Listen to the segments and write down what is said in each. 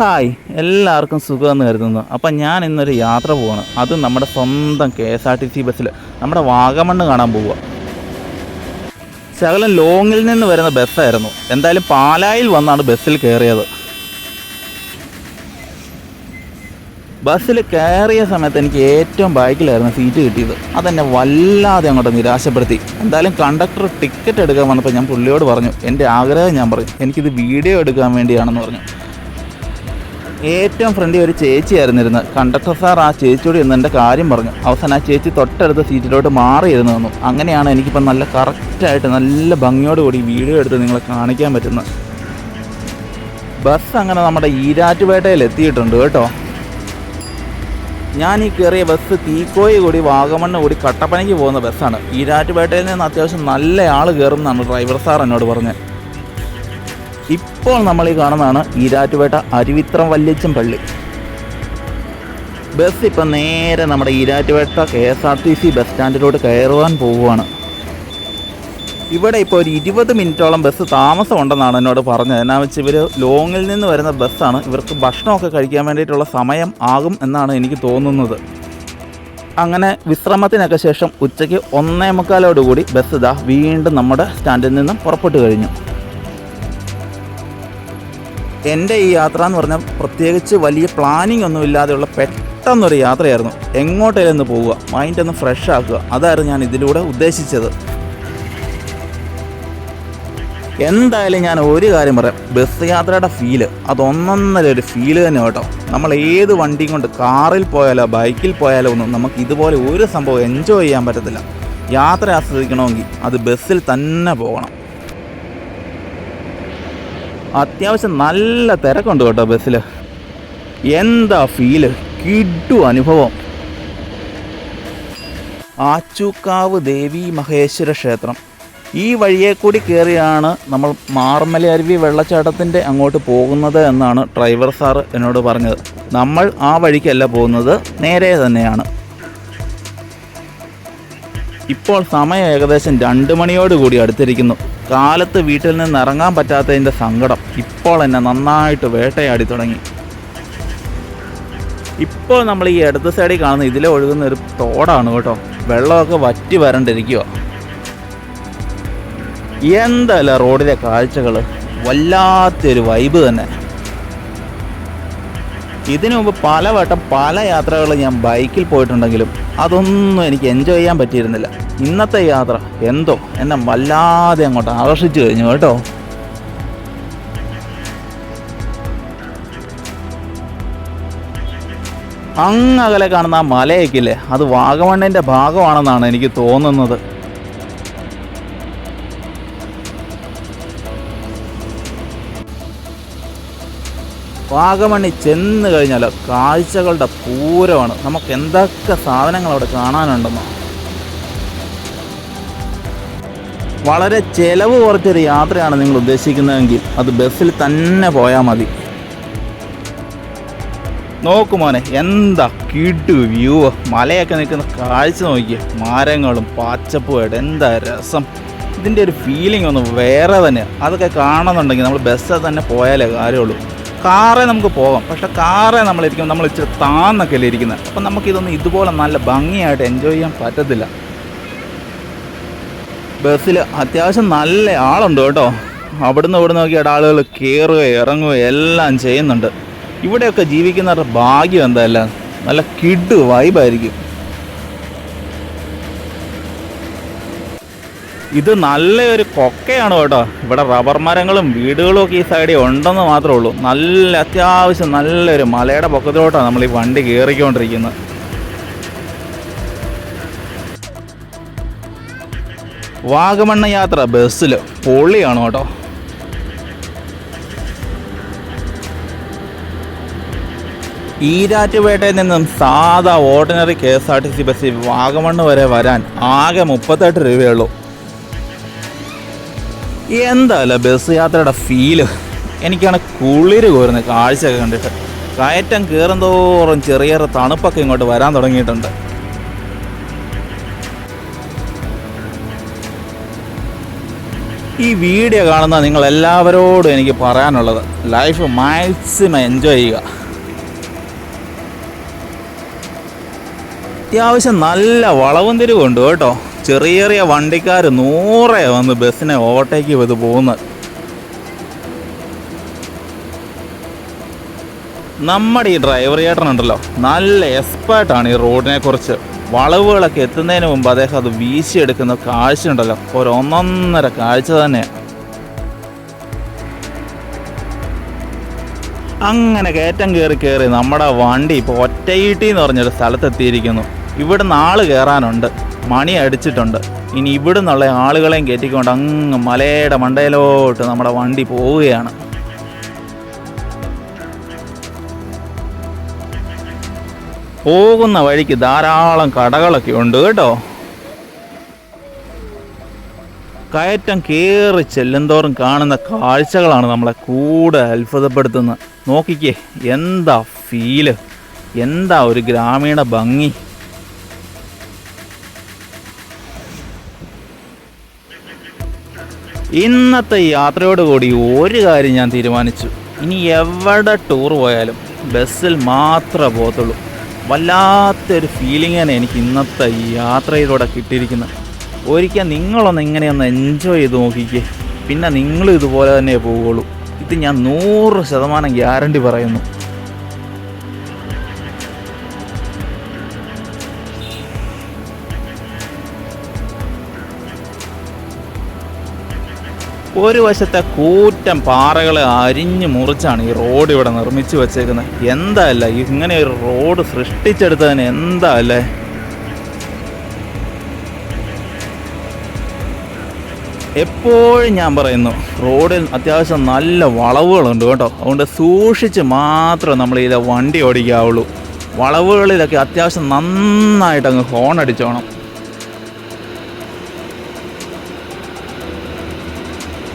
Hi എല്ലാവർക്കും സുഖമെന്ന് കരുതുന്നു. അപ്പം ഞാൻ ഇന്നൊരു യാത്ര പോവാണ്. അത് നമ്മുടെ സ്വന്തം K S R T C ബസ്സിൽ നമ്മുടെ വാഗമണ്ണ് കാണാൻ പോവുക. ശകലം ലോങ്ങിൽ നിന്ന് വരുന്ന ബസ്സായിരുന്നു. എന്തായാലും പാലായിൽ വന്നാണ് ബസ്സിൽ കയറിയത്. ബസ്സിൽ കയറിയ സമയത്ത് എനിക്ക് ഏറ്റവും ബാക്കിലായിരുന്നു സീറ്റ് കിട്ടിയത്. അതെന്നെ വല്ലാതെ അങ്ങോട്ട് നിരാശപ്പെടുത്തി. എന്തായാലും കണ്ടക്ടർ ടിക്കറ്റ് എടുക്കാൻ വന്നപ്പോൾ ഞാൻ പുള്ളിയോട് പറഞ്ഞു എന്റെ ആഗ്രഹം ഞാൻ പറഞ്ഞു. എനിക്കിത് വീഡിയോ എടുക്കാൻ വേണ്ടിയാണെന്ന് പറഞ്ഞു. ഏറ്റവും ഫ്രണ്ടിൽ ഒരു ചേച്ചിയായിരുന്നു ഇരുന്നത്. കണ്ടക്ടർ സാർ ആ ചേച്ചിയോട് ഇന്ന് എന്റെ കാര്യം പറഞ്ഞു. അവസാനം ആ ചേച്ചി തൊട്ടടുത്ത സീറ്റിലോട്ട് മാറിയിരുന്നു തന്നു അങ്ങനെയാണ് എനിക്കിപ്പോൾ നല്ല കറക്റ്റായിട്ട് നല്ല ഭംഗിയോട് കൂടി വീഡിയോ എടുത്ത് നിങ്ങളെ കാണിക്കാൻ പറ്റുന്നത്. ബസ് അങ്ങനെ നമ്മുടെ ഈരാറ്റുപേട്ടയിൽ എത്തിയിട്ടുണ്ട് കേട്ടോ. ഞാൻ ഈ കയറിയ ബസ് തീക്കോയി കൂടി വാഗമണ്ണ് കൂടി കട്ടപ്പനയ്ക്ക് പോകുന്ന ബസ്സാണ് ഈരാറ്റുപേട്ടയിൽ നിന്ന് അത്യാവശ്യം നല്ല ആൾ കയറുമെന്നാണ് ഡ്രൈവർ സാർ എന്നോട് പറഞ്ഞത്. ഇപ്പോൾ നമ്മൾ ഈ കാണുന്നതാണ് ഈരാറ്റുപേട്ട അരുവിത്രം വല്യച്ചൻ പള്ളി. ബസ് ഇപ്പം നേരെ നമ്മുടെ Erattupetta K S R T C bus സ്റ്റാൻഡിലോട്ട് കയറുവാൻ പോവുകയാണ്. ഇവിടെ ഇപ്പോൾ ഒരു ഇരുപത് മിനിറ്റോളം ബസ് താമസമുണ്ടെന്നാണ് എന്നോട് പറഞ്ഞത്. എന്നാ വെച്ച് ഇവർ ലോങ്ങിൽ നിന്ന് വരുന്ന ബസ്സാണ്. ഇവർക്ക് ഭക്ഷണമൊക്കെ കഴിക്കാൻ വേണ്ടിയിട്ടുള്ള സമയം ആകും എന്നാണ് എനിക്ക് തോന്നുന്നത്. അങ്ങനെ വിശ്രമത്തിനൊക്കെ ശേഷം ഉച്ചയ്ക്ക് ഒന്നേ മുക്കാലോടുകൂടി ബസ് ഇതാ വീണ്ടും നമ്മുടെ സ്റ്റാൻഡിൽ നിന്നും പുറപ്പെട്ടു കഴിഞ്ഞു. എന്റെ ഈ യാത്ര എന്ന് പറഞ്ഞാൽ പ്രത്യേകിച്ച് വലിയ പ്ലാനിങ് ഒന്നും ഇല്ലാതെയുള്ള പെട്ടെന്നൊരു യാത്രയായിരുന്നു. എങ്ങോട്ടേലും ഒന്ന് പോവുക മൈൻഡ് ഒന്ന് ഫ്രഷ് ആക്കുക. അതായിരുന്നു ഞാൻ ഇതിലൂടെ ഉദ്ദേശിച്ചത്. എന്തായാലും ഞാൻ ഒരു കാര്യം പറയാം. ബസ് യാത്രയുടെ ഫീൽ അതൊന്നൊന്നര ഒരു ഫീൽ തന്നെ കേട്ടോ. നമ്മൾ ഏത് വണ്ടിയും കൊണ്ട് കാറിൽ പോയാലോ ബൈക്കിൽ പോയാലോ ഒന്നും നമുക്ക് ഇതുപോലെ ഒരു സംഭവം എൻജോയ് ചെയ്യാൻ പറ്റത്തില്ല. യാത്ര ആസ്വദിക്കണമെങ്കിൽ അത് ബസ്സിൽ തന്നെ പോകണം. അത്യാവശ്യം നല്ല തിരക്കുണ്ട് കേട്ടോ ബസ്സിൽ എന്താ ഫീൽ കിഡു അനുഭവം. ആച്ചൂക്കാവ് ദേവി മഹേശ്വര ക്ഷേത്രം. ഈ വഴിയെ കൂടി കയറിയാണ് നമ്മൾ മാർമല അരുവി വെള്ളച്ചാട്ടത്തിന്റെ അങ്ങോട്ട് പോകുന്നത് എന്നാണ് ഡ്രൈവർ സാറ് എന്നോട് പറഞ്ഞത്. നമ്മൾ ആ വഴിക്കല്ല പോകുന്നത് നേരെ തന്നെയാണ്. ഇപ്പോൾ സമയം ഏകദേശം രണ്ട് മണിയോട് കൂടി അടുത്തിരിക്കുന്നു. കാലത്ത് വീട്ടിൽ നിന്ന് ഇറങ്ങാൻ പറ്റാത്തതിന്റെ സങ്കടം ഇപ്പോൾ എന്നെ നന്നായിട്ട് വേട്ടയാടി തുടങ്ങി. ഇപ്പോൾ നമ്മൾ ഈ ഇടത്ത് സൈഡിൽ കാണുന്ന ഇതിലെ ഒഴുകുന്ന ഒരു തോടാണ് കേട്ടോ. വെള്ളമൊക്കെ വറ്റി വരണ്ടിരിക്കുക എന്തല്ല റോഡിലെ കാഴ്ചകൾ വല്ലാത്തൊരു വൈബ് തന്നെ. ഇതിനു മുമ്പ് പലവട്ടം പല യാത്രകൾ ഞാൻ ബൈക്കിൽ പോയിട്ടുണ്ടെങ്കിലും അതൊന്നും എനിക്ക് എൻജോയ് ചെയ്യാൻ പറ്റിയിരുന്നില്ല. ഇന്നത്തെ യാത്ര എന്തോ എന്നെ വല്ലാതെ അങ്ങോട്ട് ആകർഷിച്ചു കഴിഞ്ഞു കേട്ടോ. അങ്ങകലെ കാണുന്ന ആ മലയൊക്കെ ഇല്ലേ? അത് വാഗമണ്ണിന്റെ ഭാഗമാണെന്നാണ് എനിക്ക് തോന്നുന്നത്. വാഗമണ്ണി ചെന്ന് കഴിഞ്ഞാൽ കാഴ്ചകളുടെ പൂരമാണ്. നമുക്ക് എന്തൊക്കെ സാധനങ്ങൾ അവിടെ കാണാനുണ്ടെന്നോ? വളരെ ചിലവ് കുറച്ചൊരു യാത്രയാണ് നിങ്ങൾ ഉദ്ദേശിക്കുന്നതെങ്കിൽ അത് ബസ്സിൽ തന്നെ പോയാൽ മതി. നോക്കു മോനെ എന്താ കിട്ടു വ്യൂ. മലയൊക്കെ നിൽക്കുന്ന കാഴ്ച നോക്കിയ. മരങ്ങളും പച്ചപ്പുമായിട്ട് എന്താ രസം. ഇതിന്റെ ഒരു ഫീലിംഗ് ഒന്ന് വേറെ തന്നെ അതൊക്കെ കാണുന്നുണ്ടെങ്കിൽ നമ്മൾ ബസ്സിൽ തന്നെ പോയാലേ കാര്യമുള്ളൂ. കാറേ നമുക്ക് പോകാം. പക്ഷെ കാറേ നമ്മളിരിക്കും നമ്മൾ ഇച്ചിരി താന്നൊക്കെ ഇരിക്കുന്നത് അപ്പം നമുക്കിതൊന്നും ഇതുപോലെ നല്ല ഭംഗിയായിട്ട് എൻജോയ് ചെയ്യാൻ പറ്റത്തില്ല. ബസ്സിൽ അത്യാവശ്യം നല്ല ആളുണ്ട് കേട്ടോ. അവിടുന്ന് ഇവിടെ നോക്കിയിട്ട് ആളുകൾ കയറുക ഇറങ്ങുക എല്ലാം ചെയ്യുന്നുണ്ട്. ഇവിടെയൊക്കെ ജീവിക്കുന്നവരുടെ ഭാഗ്യം എന്തായാലും നല്ല കിഡ് വൈബായിരിക്കും ഇത് നല്ലൊരു കൊക്കയാണ് കേട്ടോ. ഇവിടെ റബ്ബർ മരങ്ങളും വീടുകളും ഒക്കെ ഈ സൈഡിൽ ഉണ്ടെന്ന് മാത്രമേ ഉള്ളൂ. നല്ല അത്യാവശ്യം നല്ലൊരു മലയുടെ പൊക്കത്തിലോട്ടാണ് നമ്മൾ ഈ വണ്ടി കയറിക്കൊണ്ടിരിക്കുന്നത്. വാഗമണ്ണ യാത്ര ബസ്സിൽ പൊള്ളിയാണ് കേട്ടോ. ഈരാറ്റുപേട്ടയിൽ നിന്നും സാധാ ordinary K S R T C ബസ്സിൽ വാഗമണ്ണ് വരെ വരാൻ ആകെ മുപ്പത്തെട്ട് രൂപയുള്ളൂ എന്താല്ല ബസ് യാത്രയുടെ ഫീൽ എനിക്കാണ് കുളിര് കോരുന്നത് കാഴ്ചയൊക്കെ കണ്ടിട്ട്. കയറ്റം കയറുന്തോറും ചെറിയ തണുപ്പൊക്കെ ഇങ്ങോട്ട് വരാൻ തുടങ്ങിയിട്ടുണ്ട്. ഈ വീഡിയോ കാണുന്ന നിങ്ങൾ എല്ലാവരോടും എനിക്ക് പറയാനുള്ളത് ലൈഫ് മാക്സിമം എൻജോയ് ചെയ്യുക. അത്യാവശ്യം നല്ല വളവും തിരിവുണ്ട് കേട്ടോ. ചെറിയ ചെറിയ വണ്ടിക്കാർ നൂറെ വന്ന് ബസ്സിനെ ഓവർടേക്ക് ചെയ്ത് പോകുന്നത്. നമ്മുടെ ഈ ഡ്രൈവർ ചേട്ടനുണ്ടല്ലോ നല്ല എക്സ്പേർട്ടാണ് ഈ റോഡിനെ കുറിച്ച്. വളവുകളൊക്കെ എത്തുന്നതിന് മുമ്പ് അദ്ദേഹം അത് വീശിയെടുക്കുന്ന കാഴ്ച ഉണ്ടല്ലോ ഒരു ഒന്നൊന്നര കാഴ്ച തന്നെയാണ് അങ്ങനെ കയറ്റം കയറി കയറി നമ്മുടെ വണ്ടി ഇപ്പോൾ ഒറ്റയിട്ടി എന്ന് പറഞ്ഞൊരു സ്ഥലത്തെത്തിയിരിക്കുന്നു. ഇവിടെ നാൾ കയറാനുണ്ട് മണി അടിച്ചിട്ടുണ്ട്. ഇനി ഇവിടെ നിന്നുള്ള ആളുകളെയും കയറ്റിക്കൊണ്ട് അങ്ങ് മലയുടെ മണ്ടയിലോട്ട് നമ്മുടെ വണ്ടി പോവുകയാണ്. പോകുന്ന വഴിക്ക് ധാരാളം കടകളൊക്കെ ഉണ്ട് കേട്ടോ. കയറ്റം കയറി ചെല്ലുന്തോറും കാണുന്ന കാഴ്ചകളാണ് നമ്മളെ കൂടെ അത്ഭുതപ്പെടുത്തുന്നത്. നോക്കിക്കേ എന്താ ഫീൽ എന്താ ഒരു ഗ്രാമീണ ഭംഗി? ഇന്നത്തെ യാത്രയോട് കൂടി ഒരു കാര്യം ഞാൻ തീരുമാനിച്ചു. ഇനി എവിടെ ടൂർ പോയാലും ബസ്സിൽ മാത്രമേ പോകത്തുള്ളൂ. വല്ലാത്തൊരു ഫീലിംഗാണ് എനിക്ക് ഇന്നത്തെ ഈ യാത്രയിലൂടെ കിട്ടിയിരിക്കുന്നത്. ഒരിക്കൽ നിങ്ങളൊന്ന് ഇങ്ങനെയൊന്ന് എൻജോയ് ചെയ്ത് നോക്കിക്കേ. പിന്നെ നിങ്ങളും ഇതുപോലെ തന്നെ പോവുകയുള്ളൂ. ഇത് ഞാൻ നൂറ് ശതമാനം ഗ്യാരണ്ടി പറയുന്നു. ഒരു വശത്തെ കൂറ്റം പാറകളെ അരിഞ്ഞു മുറിച്ചാണ് ഈ റോഡ് ഇവിടെ നിർമ്മിച്ചു വെച്ചേക്കുന്നത്. എന്താ അല്ല ഇങ്ങനെ ഒരു റോഡ് സൃഷ്ടിച്ചെടുത്തതിന് എന്താ അല്ലേ എപ്പോഴും ഞാൻ പറയുന്നു റോഡിൽ അത്യാവശ്യം നല്ല വളവുകളുണ്ട് കേട്ടോ. അതുകൊണ്ട് സൂക്ഷിച്ച് മാത്രം നമ്മൾ ഇതിലെ വണ്ടി ഓടിക്കാവുള്ളൂ. വളവുകളിലൊക്കെ അത്യാവശ്യം നന്നായിട്ട് അങ്ങ് ഹോൺ അടിച്ചോണം.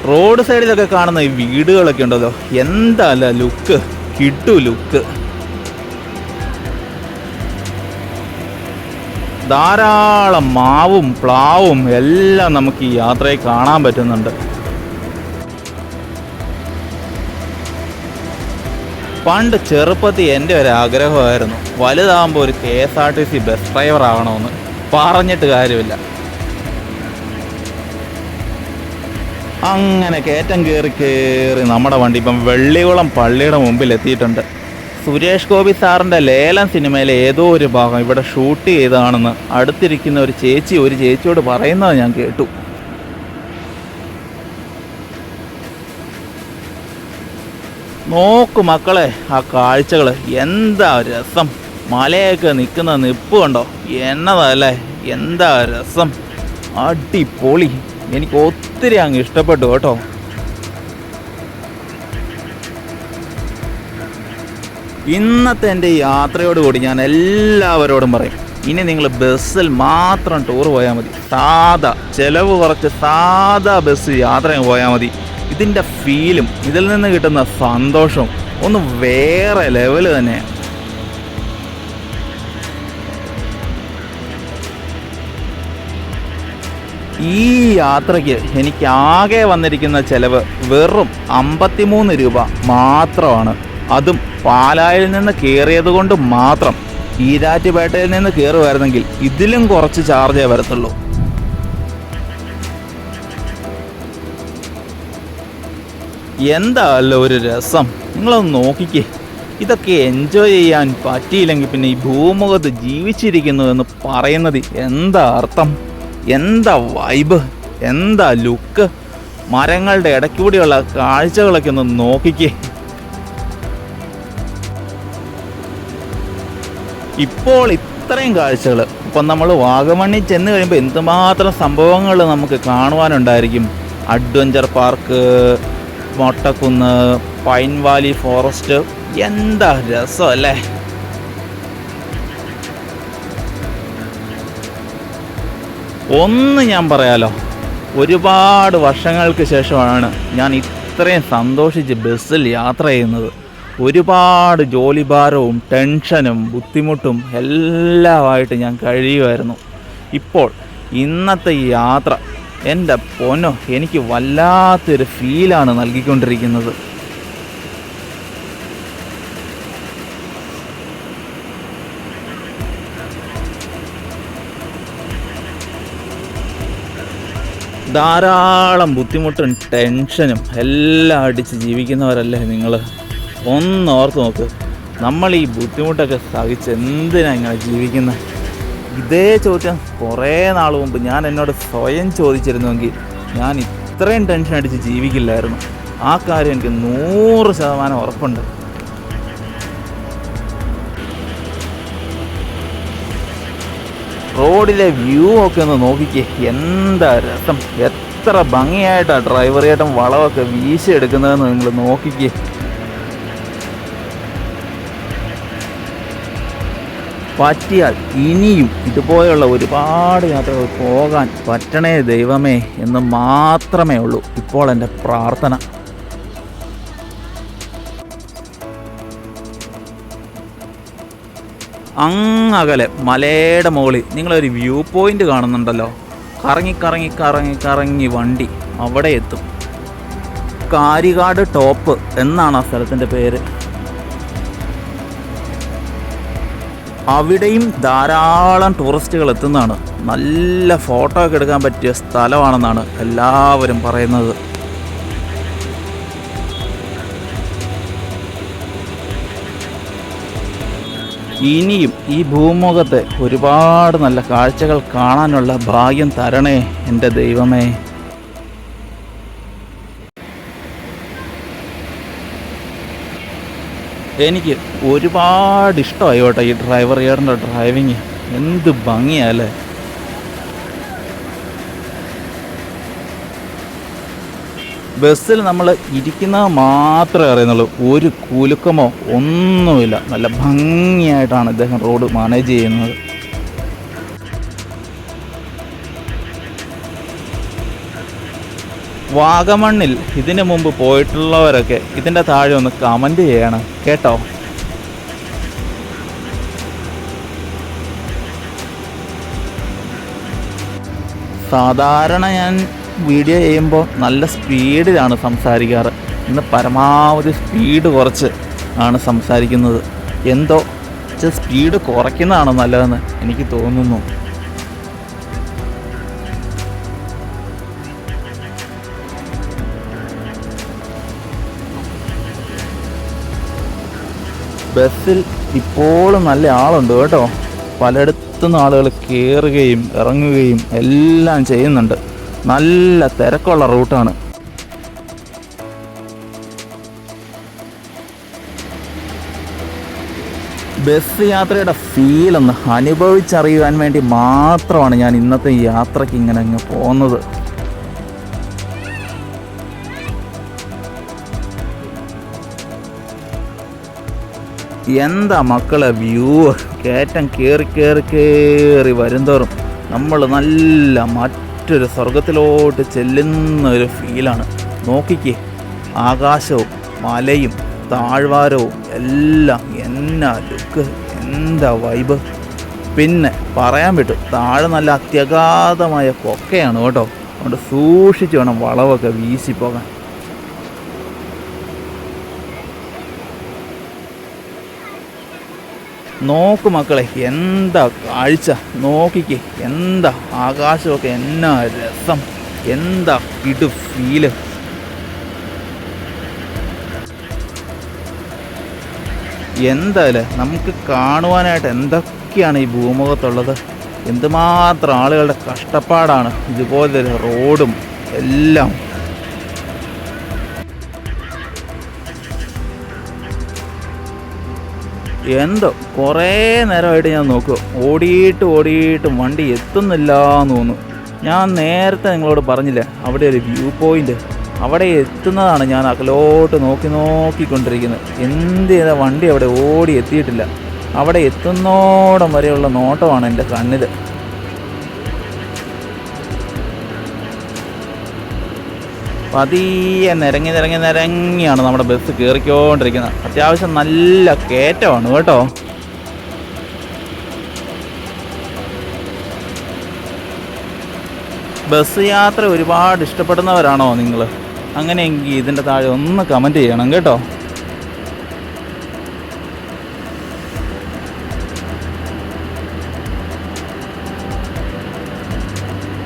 റോഡ് സൈഡിലൊക്കെ കാണുന്ന ഈ വീടുകളൊക്കെ ഉണ്ടല്ലോ. എന്താ ലുക്ക്? കിട്ടു ലുക്ക്. ധാരാളം മാവും പ്ലാവും എല്ലാം നമുക്ക് ഈ യാത്രയിൽ കാണാൻ പറ്റുന്നുണ്ട്. പണ്ട് ചെറുപ്പത്തിൽ എന്റെ ഒരു ആഗ്രഹമായിരുന്നു. വലുതാകുമ്പോൾ ഒരു K S R T C bus driver ആവണമെന്ന് പറഞ്ഞിട്ട് കാര്യമില്ല. അങ്ങനെ കയറ്റം കയറി കയറി നമ്മുടെ വണ്ടി ഇപ്പം വെള്ളികുളം പള്ളിയുടെ മുമ്പിൽ എത്തിയിട്ടുണ്ട്. സുരേഷ് ഗോപി സാറിന്റെ ലേലം സിനിമയിലെ ഏതോ ഒരു ഭാഗം ഇവിടെ ഷൂട്ട് ചെയ്തതാണെന്ന് അടുത്തിരിക്കുന്ന ഒരു ചേച്ചി ഒരു ചേച്ചിയോട് പറയുന്നത് ഞാൻ കേട്ടു. നോക്കു മക്കളെ ആ കാഴ്ചകൾ എന്താ രസം? മലയൊക്കെ നിൽക്കുന്ന നിപ്പ് കണ്ടോ? എന്നതല്ലേ? എന്താ രസം? അടിപൊളി. എനിക്ക് ഒത്തിരി അങ്ങ് ഇഷ്ടപ്പെട്ടു കേട്ടോ. ഇന്നത്തെ എന്റെ യാത്രയോടുകൂടി ഞാൻ എല്ലാവരോടും പറയും ഇനി നിങ്ങൾ ബസ്സിൽ മാത്രം ടൂർ പോയാൽ മതി. സാധാ ചിലവ് കുറച്ച് സാധാ ബസ് യാത്ര പോയാൽ മതി. ഇതിന്റെ ഫീലും ഇതിൽ നിന്ന് കിട്ടുന്ന സന്തോഷവും ഒന്ന് വേറെ ലെവൽ തന്നെയാണ് ഈ യാത്രയ്ക്ക് എനിക്ക് ആകെ വന്നിരിക്കുന്ന ചെലവ് വെറും അമ്പത്തിമൂന്ന് രൂപ മാത്രമാണ്. അതും പാലായിൽ നിന്ന് കയറിയത് കൊണ്ട് മാത്രം. ഈരാറ്റുപേട്ടയിൽ നിന്ന് കയറുമായിരുന്നെങ്കിൽ ഇതിലും കുറച്ച് ചാർജേ വരത്തുള്ളൂ. എന്താല്ലോ ഒരു രസം. നിങ്ങളൊന്ന് നോക്കിക്കേ. ഇതൊക്കെ എൻജോയ് ചെയ്യാൻ പറ്റിയില്ലെങ്കിൽ പിന്നെ ഈ ഭൂമുഖത്ത് ജീവിച്ചിരിക്കുന്നു എന്ന് പറയുന്നത് എന്താ അർത്ഥം? എന്താ വൈബ് എന്താ ലുക്ക് മരങ്ങളുടെ ഇടയ്ക്കൂടിയുള്ള കാഴ്ചകളൊക്കെ ഒന്ന് നോക്കിക്കേ. ഇപ്പോൾ ഇത്രയും കാഴ്ചകൾ ഇപ്പം നമ്മൾ വാഗമണ്ണിൽ ചെന്ന് കഴിയുമ്പോൾ എന്തുമാത്രം സംഭവങ്ങൾ നമുക്ക് കാണുവാനുണ്ടായിരിക്കും? Adventure park Mottakunnu pine valley forest എന്താ രസം അല്ലേ? ഒന്ന് ഞാൻ പറയാലോ. ഒരുപാട് വർഷങ്ങൾക്ക് ശേഷമാണ് ഞാൻ ഇത്രയും സന്തോഷിച്ച് ബസ്സിൽ യാത്ര ചെയ്യുന്നത്. ഒരുപാട് ജോലിഭാരവും ടെൻഷനും ബുദ്ധിമുട്ടും എല്ലാമായിട്ട് ഞാൻ കഴിയുമായിരുന്നു. ഇപ്പോൾ ഇന്നത്തെ യാത്ര എന്റെ പൊന്നോ എനിക്ക് വല്ലാത്തൊരു ഫീലാണ് നൽകിക്കൊണ്ടിരിക്കുന്നത്. ധാരാളം ബുദ്ധിമുട്ടും ടെൻഷനും എല്ലാം അടിച്ച് ജീവിക്കുന്നവരല്ലേ നിങ്ങൾ ഒന്ന് ഓർത്ത് നോക്ക്. നമ്മൾ ഈ ബുദ്ധിമുട്ടൊക്കെ സഹിച്ച് എന്തിനാണ് ഇങ്ങനെ ജീവിക്കുന്നത് ഇതേ ചോദ്യം കുറേ നാൾ മുമ്പ് ഞാൻ എന്നോട് സ്വയം ചോദിച്ചിരുന്നുവെങ്കിൽ ഞാൻ ഇത്രയും ടെൻഷൻ അടിച്ച് ജീവിക്കില്ലായിരുന്നു. ആ കാര്യം എനിക്ക് നൂറ് ശതമാനം ഉറപ്പുണ്ട്. റോഡിലെ വ്യൂ ഒക്കെ ഒന്ന് നോക്കിക്കേ. എന്താ രസം. എത്ര ഭംഗിയായിട്ടാണ് ഡ്രൈവർ ചേട്ടൻ വളമൊക്കെ വീശിയെടുക്കുന്നതെന്ന് നിങ്ങൾ നോക്കിക്കേ. പറ്റിയാൽ ഇനിയും ഇതുപോലെയുള്ള ഒരുപാട് യാത്രകൾ പോകാൻ പറ്റണേ ദൈവമേ എന്ന് മാത്രമേ ഉള്ളൂ ഇപ്പോൾ എന്റെ പ്രാർത്ഥന. അങ്ങകലെ മലയുടെ മുകളിൽ നിങ്ങളൊരു വ്യൂ പോയിന്റ് കാണുന്നുണ്ടല്ലോ. കറങ്ങി കറങ്ങി കറങ്ങി കറങ്ങി വണ്ടി അവിടെ എത്തും. കാരികാട് ടോപ്പ് എന്നാണ് ആ സ്ഥലത്തിന്റെ പേര്. അവിടെയും ധാരാളം ടൂറിസ്റ്റുകൾ എത്തുന്നതാണ്. നല്ല ഫോട്ടോ ഒക്കെ എടുക്കാൻ പറ്റിയ സ്ഥലമാണെന്നാണ് എല്ലാവരും പറയുന്നത്. ഇനിയും ഈ ഭൂമുഖത്ത് ഒരുപാട് നല്ല കാഴ്ചകൾ കാണാനുള്ള ഭാഗ്യം തരണേ എന്റെ ദൈവമേ. എനിക്ക് ഒരുപാട് ഇഷ്ടമായി കേട്ടോ ഈ ഡ്രൈവർ ഇയറിന്റെ ഡ്രൈവിങ്. എന്ത് ഭംഗിയല്ലേ ബസ്സിൽ നമ്മൾ ഇരിക്കുന്ന മാത്രമേ അറിയുന്നുള്ളൂ. ഒരു കുലുക്കമോ ഒന്നുമില്ല. നല്ല ഭംഗിയായിട്ടാണ് ഇദ്ദേഹം റോഡ് മാനേജ് ചെയ്യുന്നത്. വാഗമണ്ണിൽ ഇതിനു മുമ്പ് പോയിട്ടുള്ളവരൊക്കെ ഇതിന്റെ താഴെ ഒന്ന് കമന്റ് ചെയ്യണം. കേട്ടോ? സാധാരണ ഞാൻ വീഡിയോ ചെയ്യുമ്പോൾ നല്ല സ്പീഡിലാണ് സംസാരിക്കാറ്. ഇന്ന് പരമാവധി സ്പീഡ് കുറച്ച് ആണ് സംസാരിക്കുന്നത്. എന്തോ സ്പീഡ് കുറയ്ക്കുന്നതാണ് നല്ലതെന്ന് എനിക്ക് തോന്നുന്നു. ബസ്സിൽ ഇപ്പോഴും നല്ല ആളുണ്ട് കേട്ടോ. പലയിടത്തുനിന്ന് ആളുകൾ കയറുകയും ഇറങ്ങുകയും എല്ലാം ചെയ്യുന്നുണ്ട്. നല്ല തിരക്കുള്ള റൂട്ടാണ്. ബസ് യാത്രയുടെ ഫീലൊന്ന് അനുഭവിച്ചറിയുവാൻ വേണ്ടി മാത്രമാണ് ഞാൻ ഇന്നത്തെ യാത്രയ്ക്ക് ഇങ്ങനെ അങ്ങ് പോകുന്നത്. എന്താ മക്കളെ വ്യൂ കയറ്റം കയറി കയറി കയറി വരുംതോറും നമ്മൾ നല്ല മറ്റൊരു സ്വർഗത്തിലോട്ട് ചെല്ലുന്ന ഒരു ഫീലാണ്. നോക്കിക്കേ ആകാശവും മലയും താഴ്വാരവും എല്ലാം എന്നാ ലുക്ക് എന്താ വൈബ്. പിന്നെ പറയാൻ പറ്റും താഴെ നല്ല അത്യഗാധമായ പൊക്കയാണ് കേട്ടോ. അതുകൊണ്ട് സൂക്ഷിച്ച് വേണം വളവൊക്കെ വീശി നോക്ക് മക്കളെ എന്താ കാഴ്ച? നോക്കിക്ക് എന്താ ആകാശമൊക്കെ എന്നാ രസം എന്താ ഇടു ഫീൽ എന്തായാലേ നമുക്ക് കാണുവാനായിട്ട് എന്തൊക്കെയാണ് ഈ ഭൂമുഖത്തുള്ളത്? എന്തുമാത്രം ആളുകളുടെ കഷ്ടപ്പാടാണ്. ഇതുപോലെ റോഡും എല്ലാം എന്തോ? കുറേ നേരമായിട്ട് ഞാൻ നോക്കുക ഓടിയിട്ട് ഓടിയിട്ട് വണ്ടി എത്തുന്നില്ല എന്ന് തോന്നുന്നു. ഞാൻ നേരത്തെ നിങ്ങളോട് പറഞ്ഞില്ലേ അവിടെ ഒരു വ്യൂ പോയിന്റ്. അവിടെ എത്തുന്നതാണ് ഞാൻ അകലോട്ട് നോക്കി നോക്കിക്കൊണ്ടിരിക്കുന്നത്. എന്ത് ചെയ്ത വണ്ടി അവിടെ ഓടി എത്തിയിട്ടില്ല. അവിടെ എത്തുന്നോടം വരെയുള്ള നോട്ടമാണ് എന്റെ കണ്ണിൽ പതിയെ നിരങ്ങി നിരങ്ങി നിരങ്ങിയാണ് നമ്മുടെ ബസ് കയറിക്കൊണ്ടിരിക്കുന്നത് അത്യാവശ്യം നല്ല കയറ്റമാണ് കേട്ടോ. ബസ് യാത്ര ഒരുപാട് ഇഷ്ടപ്പെടുന്നവരാണോ നിങ്ങൾ? അങ്ങനെയെങ്കിൽ ഇതിന്റെ താഴെ ഒന്ന് കമന്റ് ചെയ്യണം കേട്ടോ.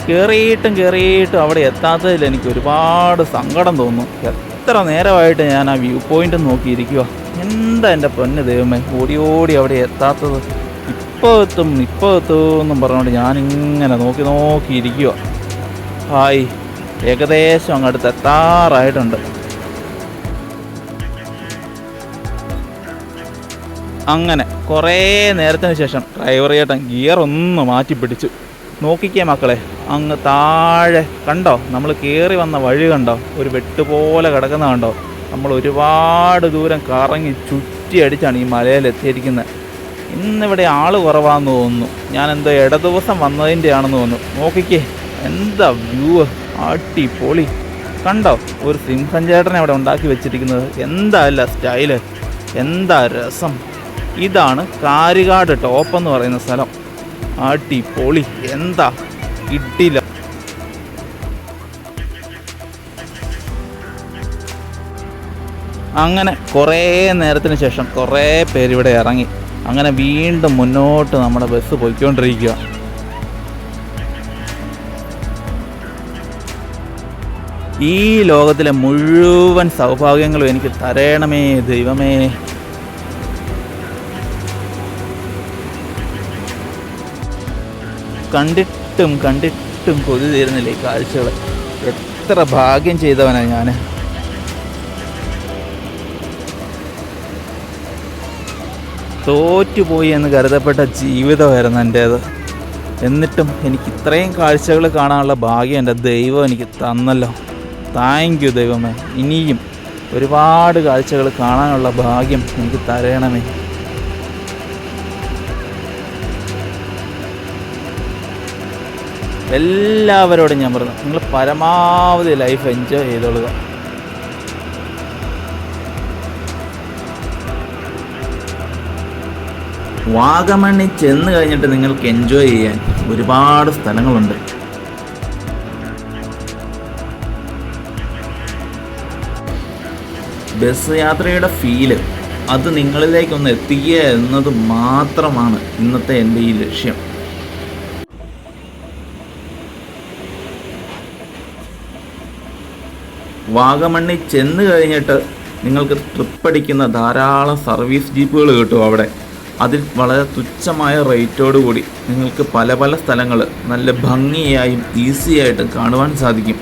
കയറിയിട്ടും കയറിയിട്ടും അവിടെ എത്താത്തതിൽ എനിക്ക് ഒരുപാട് സങ്കടം തോന്നുന്നു. എത്ര നേരമായിട്ട് ഞാൻ ആ വ്യൂ പോയിന്റ് നോക്കിയിരിക്കുക എന്താ എന്റെ പൊന്ന് ദൈവമേ ഓടി ഓടി അവിടെ എത്താത്തത്? ഇപ്പോൾ എത്തും ഇപ്പോൾ എത്തും എന്നും പറഞ്ഞുകൊണ്ട് ഞാനിങ്ങനെ നോക്കി നോക്കിയിരിക്കുക ഹായ് ഏകദേശം അങ്ങോട്ട് എത്താറായിട്ടുണ്ട്. അങ്ങനെ കുറേ നേരത്തിന് ശേഷം ഡ്രൈവർ ചേട്ടൻ ഗിയർ ഒന്ന് മാറ്റി പിടിച്ചു നോക്കിക്കേ മക്കളെ അങ്ങ് താഴെ. കണ്ടോ? നമ്മൾ കയറി വന്ന വഴി കണ്ടോ? ഒരു വെട്ടുപോലെ കിടക്കുന്ന കണ്ടോ? നമ്മൾ ഒരുപാട് ദൂരം കറങ്ങി ചുറ്റി അടിച്ചാണ് ഈ മലയിൽ എത്തിയിരിക്കുന്നത് ഇന്നിവിടെ ആൾ കുറവാന്ന് തോന്നുന്നു. ഞാൻ എന്തോ ഇട ദിവസം വന്നതിന്റെ ആണെന്ന് തോന്നുന്നു. നോക്കിക്കേ എന്താ വ്യൂ അടിപൊളി. കണ്ടോ? ഒരു സിംഹം ചേട്ടനെ അവിടെ ഉണ്ടാക്കി വെച്ചിരിക്കുന്നത്. എന്താ അല്ല സ്റ്റൈൽ എന്താ രസം? ഇതാണ് കാരികാട് ടോപ്പ് എന്ന് പറയുന്ന സ്ഥലം. അടിപൊളി. എന്താ? ഇട്ടില്ല അങ്ങനെ കുറേ നേരത്തിന് ശേഷം കുറേ പേര് ഇവിടെ ഇറങ്ങി. അങ്ങനെ വീണ്ടും മുന്നോട്ട് നമ്മുടെ ബസ് പോയിക്കൊണ്ടിരിക്കുക. ഈ ലോകത്തിലെ മുഴുവൻ സൗഭാഗ്യങ്ങളും എനിക്ക് തരണമേ ദൈവമേ. കണ്ടിട്ടും കണ്ടിട്ടും കൊതി തീരുന്നില്ല ഈ കാഴ്ചകൾ എത്ര ഭാഗ്യം ചെയ്തവനാണ് ഞാൻ തോറ്റുപോയി എന്ന് കരുതപ്പെട്ട ജീവിതമായിരുന്നു എന്റേത് എന്നിട്ടും എനിക്ക് ഇത്രയും കാഴ്ചകൾ കാണാനുള്ള ഭാഗ്യം എന്റെ ദൈവം എനിക്ക് തന്നല്ലോ. താങ്ക് യു ദൈവമേ. ഇനിയും ഒരുപാട് കാഴ്ചകൾ കാണാനുള്ള ഭാഗ്യം എനിക്ക് തരണമേ. എല്ലാവരോടും ഞാൻ പറഞ്ഞു നിങ്ങൾ പരമാവധി ലൈഫ് എൻജോയ് ചെയ്തോളുക. വാഗമണ്ണി ചെന്ന് കഴിഞ്ഞിട്ട് നിങ്ങൾക്ക് എൻജോയ് ചെയ്യാൻ ഒരുപാട് സ്ഥലങ്ങളുണ്ട്. ബസ് യാത്രയുടെ ഫീൽ അത് നിങ്ങളിലേക്കൊന്ന് എത്തിക്കുക എന്നത് മാത്രമാണ് ഇന്നത്തെ എന്റെ ഈ ലക്ഷ്യം. വാഗമണ്ണിൽ ചെന്ന് കഴിഞ്ഞിട്ട് നിങ്ങൾക്ക് ട്രിപ്പ് അടിക്കുന്ന ധാരാളം സർവീസ് ജീപ്പുകൾ കിട്ടും അവിടെ. അതിൽ വളരെ തുച്ഛമായ റേറ്റോടുകൂടി നിങ്ങൾക്ക് പല പല സ്ഥലങ്ങൾ നല്ല ഭംഗിയായും ഈസി ആയിട്ടും കാണുവാൻ സാധിക്കും.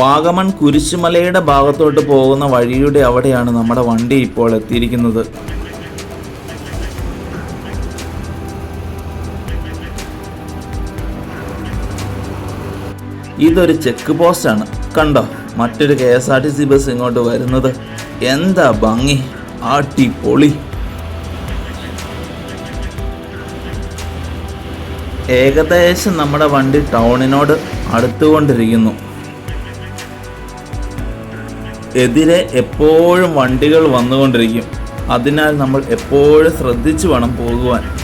വാഗമൺ കുരിശുമലയുടെ ഭാഗത്തോട്ട് പോകുന്ന വഴിയുടെ അവിടെയാണ് നമ്മുടെ വണ്ടി ഇപ്പോൾ എത്തിയിരിക്കുന്നത്. ഇതൊരു ചെക്ക് പോസ്റ്റാണ്. കണ്ടോ? മറ്റൊരു K S R T C bus ഇങ്ങോട്ട് വരുന്നത്. എന്താ ഭംഗി? അടിപൊളി. ഏകദേശം നമ്മുടെ വണ്ടി ടൗണിനോട് അടുത്തുകൊണ്ടിരിക്കുന്നു. എതിരെ എപ്പോഴും വണ്ടികൾ വന്നുകൊണ്ടിരിക്കും. അതിനാൽ നമ്മൾ എപ്പോഴും ശ്രദ്ധിച്ചു വേണം പോകുവാൻ.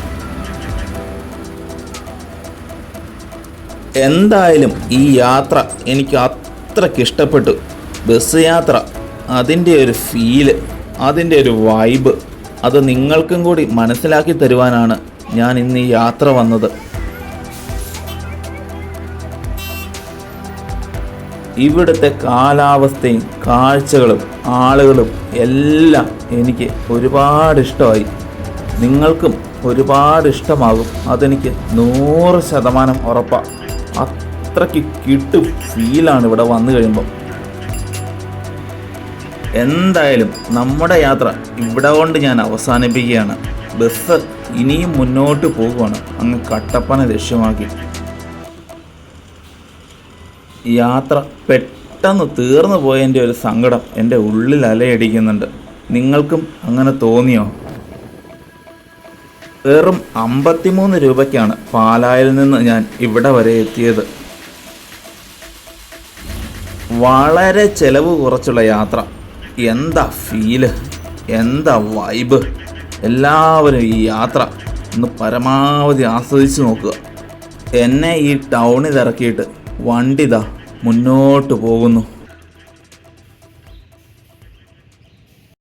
എന്തായാലും ഈ യാത്ര എനിക്ക് അത്രയ്ക്ക് ഇഷ്ടപ്പെട്ടു. ബസ് യാത്ര അതിന്റെ ഒരു ഫീൽ അതിന്റെ ഒരു വൈബ് അത് നിങ്ങൾക്കും കൂടി മനസ്സിലാക്കി തരുവാനാണ് ഞാൻ ഇന്ന് ഈ യാത്ര വന്നത്. ഇവിടുത്തെ കാലാവസ്ഥയും കാഴ്ചകളും ആളുകളും എല്ലാം എനിക്ക് ഒരുപാട് ഇഷ്ടമായി. നിങ്ങൾക്കും ഒരുപാട് ഇഷ്ടമാകും. അതെനിക്ക് നൂറ് ശതമാനം ഉറപ്പാണ് അത്രയ്ക്ക് കിട്ടും ഫീലാണ് ഇവിടെ വന്നു കഴിയുമ്പോൾ എന്തായാലും നമ്മുടെ യാത്ര ഇവിടെ കൊണ്ട് ഞാൻ അവസാനിപ്പിക്കുകയാണ്. ബസ് ഇനിയും മുന്നോട്ട് പോകുവാണ്. അങ്ങ് കട്ടപ്പന ലക്ഷ്യമാക്കി. യാത്ര പെട്ടെന്ന് തീർന്നു പോയതിന്റെ ഒരു സങ്കടം എന്റെ ഉള്ളിൽ അലയടിക്കുന്നുണ്ട്. നിങ്ങൾക്കും അങ്ങനെ തോന്നിയോ? വെറും അമ്പത്തിമൂന്ന് രൂപയ്ക്കാണ് പാലായിൽ നിന്ന് ഞാൻ ഇവിടെ വരെ എത്തിയത്. വളരെ ചെലവ് കുറച്ചുള്ള യാത്ര. എന്താ ഫീൽ എന്താ വൈബ് എല്ലാവരും ഈ യാത്ര ഒന്ന് പരമാവധി ആസ്വദിച്ച് നോക്കുക. എന്നെ ഈ ടൗണിൽ ഇറക്കിയിട്ട് വണ്ടിതാ മുന്നോട്ട് പോകുന്നു.